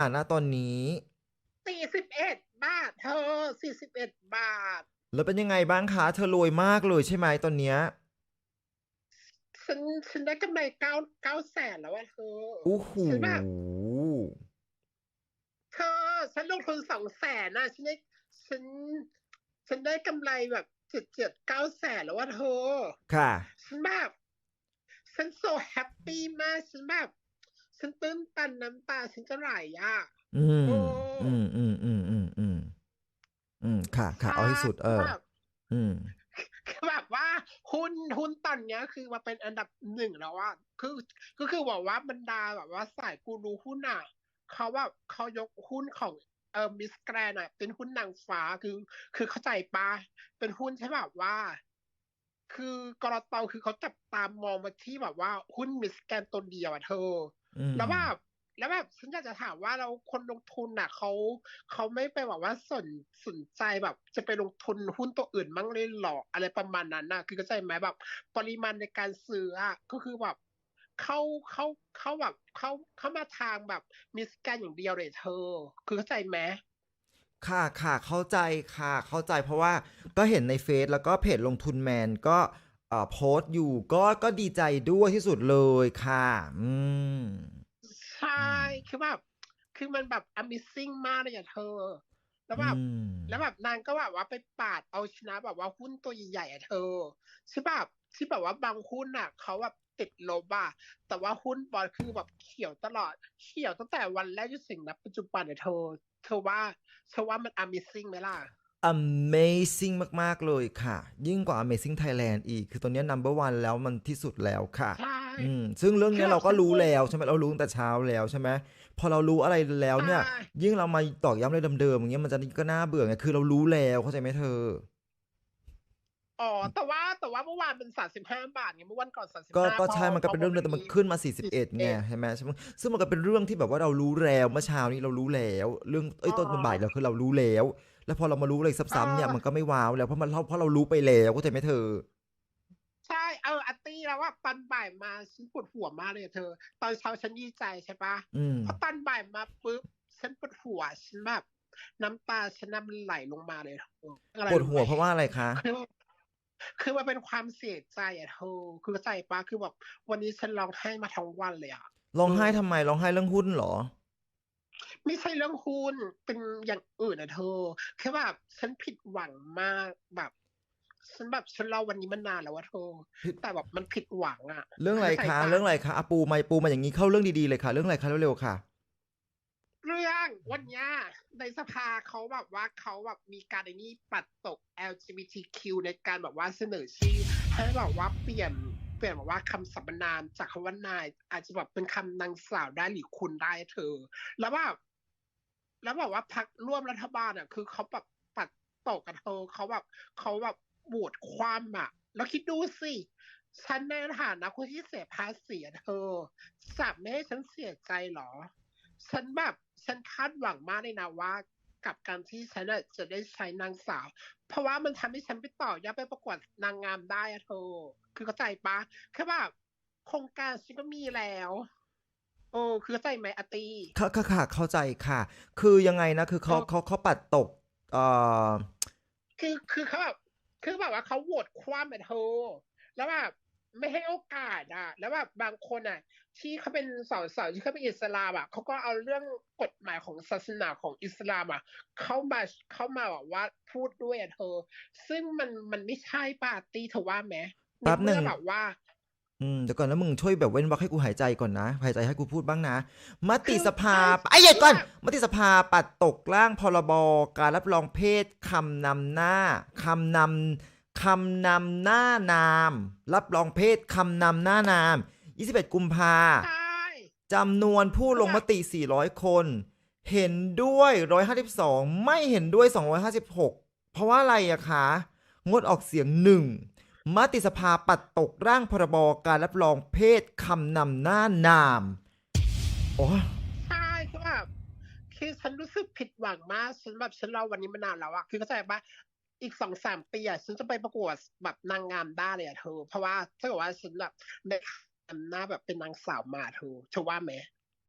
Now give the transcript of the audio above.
อ่าณตอนนี้ สี่สิบเอ็ดบาท เธอสี่สิบเอ็ดบาท แล้วเป็นยังไงบ้างคะ เธอรวยมากเลยใช่ไหมตอนเนี้ยฉันฉันได้กำไรเก้าเก้าแสนแล้วอะเธอโอ้โหฉันแบบเธอ ฉันลงทุนสองแสนนะฉันได้ฉัน ฉันได้กำไรแบบเจ็ดเจ็ดเก้าแสนแล้วว่าเธอ ค่ะ ฉันแบบฉันโซแฮปปี้มากฉันแบบ ฉันตื้นตันน้ำตาฉันจะไหลอะ อืมโอ้อืม อืม อืม อืม อืม อืม ค่ะ ค่ะ เอาให้สุด เออแบบอืมคือแบบว่าหุ้นหุ้นตอนเนี้ยคือมาเป็นอันดับหนึ่งแล้วอะคือก็คือบอกว่าบรรดาแบบว่าสายกูรูหุ้นอะเขาแบบเขายกหุ้นของเออมิสแกรนอะเป็นหุ้นนางฟ้าคือ คือเข้าใจปะเป็นหุ้นใช่แบบว่า คือกรตคือเขาจับตามมองมาที่แบบว่าหุ้นมิสแกรนตัวเดียวอะเธออืม แล้วแบบแล้วแบบฉันอยากจะถามว่าเราคนลงทุนน่ะเขาเขาไม่ไปแบบว่าสนสนใจแบบ จะไปลงทุนหุ้นตัวอื่นมั่งเลยหรออะไรประมาณนั้นน่ะ คือเข้าใจไหมแบบ ปริมาณในการซื้ออะก็คือแบบเข้าเข้าเข้าแบบเข้าเข้ามาทางแบบมิสแกนอย่างเดียวเลยเธอ คือเข้าใจไหมค่ะค่ะเข้าใจค่ะ เข้าใจเพราะว่าก็เห็นในเฟซแล้วก็เพจลงทุนแมนก็ เอ่อโพสต์อยู่ก็ก็ดีใจด้วยที่สุดเลยค่ะ อืม ใช่ คือแบบ คือมันแบบ Amazing มากเลยอะเธอ แล้วแบบอืมแล้วแบบนางก็แบบว่าไปปาดเอาชนะแบบว่าหุ้นตัวใหญ่ๆอะเธอใช่แบบที่แบบว่าบางหุ้นอะเขาแบบติดลบอะแต่ว่าหุ้นบอลคือแบบเขียวตลอด เขียวตั้งแต่วันแรกจนถึงณปัจจุบันอะเธอ เธอว่าเธอว่ามัน Amazing ไหมล่ะ Amazing มาก ๆ เลยค่ะ ยิ่งกว่า Amazing Thailand อีก คือตัวเนี้ย number one แล้วมันที่สุดแล้วค่ะใช่อืมซึ่งเรื่องเนี้ยคือเราก็ฉันรู้พูดแล้วใช่ไหมเรารู้ตั้งแต่เช้าแล้วใช่ไหมพอเรารู้อะไรแล้วเนี่ยใช่ยิ่งเรามาตอกย้ำอะไรเดิมๆอย่างเงี้ยมันจะก็น่าเบื่อไงคือเรารู้แล้วเข้าใจไหมเธออ๋อแต่ว่าแต่ว่าเมื่อวานเป็นสามสิบห้าบาทไงเมื่อวันก่อนสามสิบก็ห้าก็ใช่มันก็เป็นเรื่องเดิมแต่มันขึ้นมา41ไง41ใช่ไหมใช่ไหมซึ่งมันก็เป็นเรื่องที่แบบว่าเรารู้แล้วเมื่อเช้านี้เรารู้แล้ว เรื่องเอ้ยอ๋อต้นบ่ายเราคือเรารู้แล้ว แล้วพอเรามารู้อะไรซ้ำๆเนี่ยอ่ามัมันก็ไม่ว้าวแล้วเพราะมันเราเพราะเรารู้ไปแล้วเข้าใจไหมเธอ ใช่เอออาร์ตี้แล้วว่าตอนบ่ายมาฉันปวดหัวมากเลยอะเธอ ตอนเช้าฉันดีใจใช่ปะอืมพอตอนบ่ายมาปุ๊บฉันปวดหัวฉันแบบน้ำตาฉันน่ะมันไหลลงมาเลยเธออะไรปวดหัวรู้ไมเพราะว่าอะไรคะคือคือมันเป็นความเสียใจอะเธอคือเข้าใจปะคือแบบวันนี้ฉันร้องไห้มาทั้งวันเลยอะร้องไห้ทำไมร้องไห้เรื่องหุ้นเหรอ ไม่ใช่เรื่องหุ้นเป็นอย่างอื่นอะเธอแค่แบบฉันผิดหวังมากแบบฉันแบบฉันเล่าวันนี้มานานแล้วว่าเธอผิดแต่แบบมันผิดหวังอะเรื่องอะไรเข้าใจคะปเรื่องอะไรคะอะปูมาปูมาอย่างนี้เข้าเรื่องดีๆเลยค่ะ เรื่องอะไรคะเร็วๆค่ะ เรื่องวันเนี้ยในสภาเขาแบบว่าเขาแบบมีการไอ้นี่ปัดตก LGBTQ ในการแบบว่าเสนอชื่อให้แบบว่าเปลี่ยนเปลี่ยนแบบว่าคำสรรพนามจากคำว่านาย อาจจะแบบเป็นคำนางสาวได้หรือคุณได้เธอ แล้วแบบ แล้วแบบว่าพักร่วมรัฐบาลอะ คือเขาแบบปัดตกกับเธอเขาแบบเขาแบบบวดความอะ แล้วคิดดูสิฉันในฐานะคนที่เสียภาษีเธอสับไม่ให้ฉันเสียใจเหรอ ฉันแบบฉันคาดหวังมากเลยนะว่า กับการที่ฉันจะได้ใช้นางสาว เพราะว่ามันทำให้ฉันไปต่อยอดไปประกวดนางงามได้อะเธอ คือเข้าใจปะแค่แบบโครงการฉันก็มีแล้ว โอ้คือเข้าใจไหมอาตีค่ะค่ะค่ะเข้าใจค่ะ คือยังไงนะ คือเขาเออเขาเขาปัดตกเอ่อคือคือเขาแบบคือแบบว่าเขาโหวตคว่ำอะเธอแล้วแบบไม่ให้โอกาสอะ แล้วแบบบางคนอะ ที่เขาเป็นสาวสาวที่เขาเป็นอิสลามอะเขาก็เอาเรื่องกฎหมายของศาสนาของอิสลามอะเข้ามาเข้ามาแบบว่าพูดด้วยอะเธอ ซึ่งมันมันไม่ใช่ปาร์ตี้เธอว่าไหมแป๊บหนึ่งใเมื่อแบบว่า อืมเดี๋ยวก่อนนะมึงช่วยแบบเว้นวรรคให้กูหายใจก่อนนะ หายใจให้กูพูดบ้างนะ มติคือสภาใช่ไอ้ยเดี๋ยวก่อนใช่มติสภาปัดตกร่างพรบการรับรองเพศคำนำหน้าคำนำคำนำหน้านาม รับรองเพศคำนำหน้านาม 21 กุมภาใช่จำนวนผู้ลงมติ 400 คน เห็นด้วย 152 ไม่เห็นด้วย 256 เพราะว่าอะไรอะคะ งดออกเสียงหนึ่ง มติสภาปัดตกร่างพรบการรับรองเพศคำนำหน้านาม โอ้ใช่คือแบบคือฉันรู้สึกผิดหวังมาก ฉันแบบฉันรอวันนี้มานานแล้วอะคือเข้าใจปะอีกสองสามปีอะฉันจะไปประกวดแบบนางงามได้เลยอะเธอ เพราะว่าถ้าเกิดว่าฉันแบบในหน้าแบบเป็นนางสาวมาเธอเธอว่าไหม